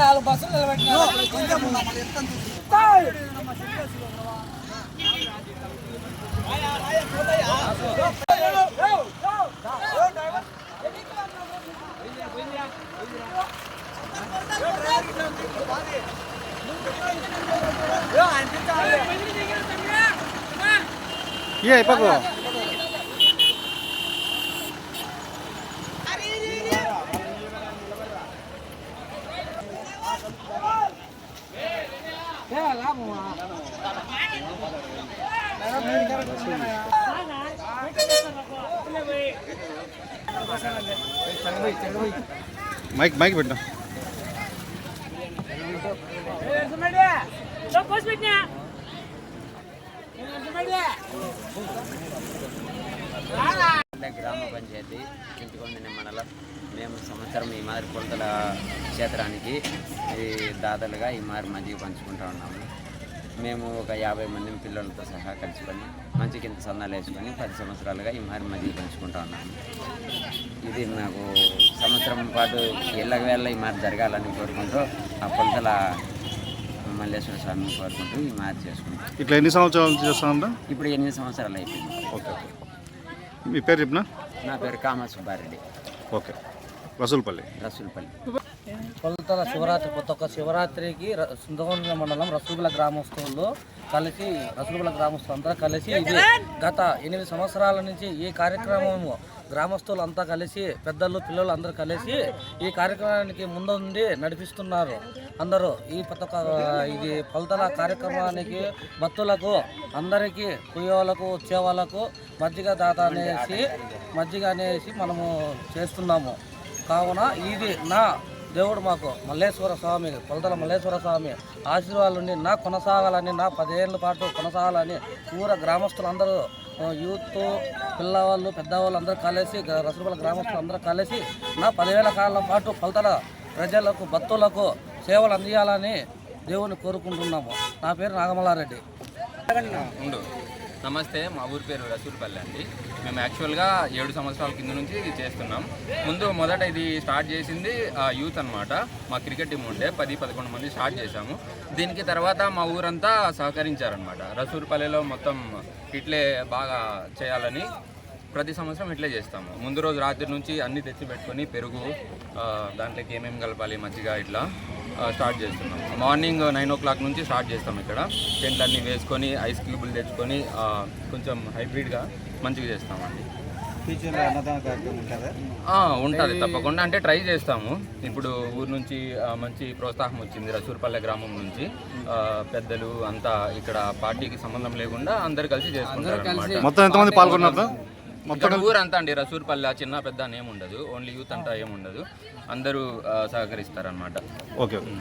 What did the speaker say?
నాలుగు బస్సులు నిలబెట్టినా కొంచెం మమ్మల్ని ఎంత చూసి. ఏ అయిపోకు మైక్ మైక్ పెట్టినా అంటే గ్రామ పంచాయతీ ఇంటికొందిన మండలం. మేము సంవత్సరం ఈ మాదిరి కొలతల క్షేత్రానికి ఈ దాతలుగా ఈ మాదిరి మధ్య పంచుకుంటా ఉన్నాము. మేము ఒక యాభై మంది పిల్లలతో సహా కలుసుకొని మంచి కింద సందాలు వేసుకొని పది సంవత్సరాలుగా ఈ మాదిరి మధ్య పంచుకుంటా ఉన్నాము. ఇది నాకు సంవత్సరం పాటు ఎల్లవేళ ఈ మాదిరి జరగాలని కోరుకుంటూ ఆ కొలతల మల్లేశ్వర స్వామిని కోరుకుంటూ ఈ మాదిరి చేసుకుంటాం. ఇట్లా ఎన్ని సంవత్సరాల చేస్తానంట ఇప్పుడు ఎనిమిది సంవత్సరాలు అయిపోయింది. Okay okay. మీ పేరు చెప్పినా? నా పేరు కామ సుబ్బారెడ్డి. ఓకే. రసూల్పల్లి. రసూల్పల్లి. కొలతల శివరాత్రి కొత్త ఒక్క శివరాత్రికి సుందరగొండ మండలం రసూగుల గ్రామస్తులు కలిసి రసూగుల గ్రామస్తులు అందరూ కలిసి ఇది గత ఎనిమిది సంవత్సరాల నుంచి ఈ కార్యక్రమము గ్రామస్తులు అంతా కలిసి పెద్దలు పిల్లలు అందరూ కలిసి ఈ కార్యక్రమానికి ముందుండి నడిపిస్తున్నారు. అందరూ ఈ పథక ఇది కొలతల కార్యక్రమానికి భక్తులకు అందరికీ కుయ్యోళ్ళకు వచ్చేవాళ్ళకు మజ్జిగ దాత అనేసి మజ్జిగ అనేసి మనము చేస్తున్నాము. కావున ఇది నా దేవుడు మాకు మల్లేశ్వర స్వామి కొలతల మల్లేశ్వర స్వామి ఆశీర్వాదాలు నా కొనసాగాలని నా పదేళ్ళ పాటు కొనసాగాలని ఊర గ్రామస్తులందరూ యూత్ పిల్లవాళ్ళు పెద్దవాళ్ళు అందరూ కలిసి గ- గ్రామస్తులు అందరూ కలిసి నా పదివేల కాలం పాటు కొలతల ప్రజలకు భక్తులకు సేవలు అందియాలని దేవుని కోరుకుంటున్నాము. నా పేరు నాగమల్లారెడ్డి. ఉండు. నమస్తే మా ఊరి పేరు రసూల్పల్లి అండి. మేము యాక్చువల్గా ఏడు సంవత్సరాల కింద నుంచి ఇది చేస్తున్నాం. ముందు మొదట ఇది స్టార్ట్ చేసింది యూత్ అనమాట మా క్రికెట్ టీం ఉంటే పది పదకొండు మంది స్టార్ట్ చేశాము. దీనికి తర్వాత మా ఊరంతా సహకరించారనమాట రసూల్పల్లిలో మొత్తం ఇట్లే బాగా చేయాలని ప్రతి సంవత్సరం ఇట్లే చేస్తాము. ముందు రోజు రాత్రి నుంచి అన్ని తెచ్చి పెట్టుకొని పెరుగు దాంట్లోకి ఏమేమి కలపాలి మజ్జిగ ఇట్లా. స్టార్ట్ చేస్తున్నాం. మార్నింగ్ నైన్ ఓ క్లాక్ నుంచి స్టార్ట్ చేస్తాం ఇక్కడ. టెంట్లు అన్నీ వేసుకొని ఐస్ క్యూబులు తెచ్చుకొని ఆ, కొంచెం హైబ్రిడ్గా మంచిగా చేస్తామండి. ఉంటుంది? తప్పకుండా. అంటే ట్రై చేస్తాము. ఇప్పుడు ఊరు నుంచి మంచి ప్రోత్సాహం వచ్చింది. రసూర్పల్లె గ్రామం నుంచి. ఆ, పెద్దలు అంతా ఇక్కడ పార్టీకి సంబంధం లేకుండా అందరు కలిసి చేసుకుంటారు అన్నమాట. మొత్తం ఎంతమంది పాల్గొన్నారు? ఇక్కడ ఊరంతా అండి రసూర్పల్లె చిన్న పెద్ద అని ఏముండదు. ఓన్లీ యూత్ అంతా ఏముండదు. అందరూ ఓకే ఓకే.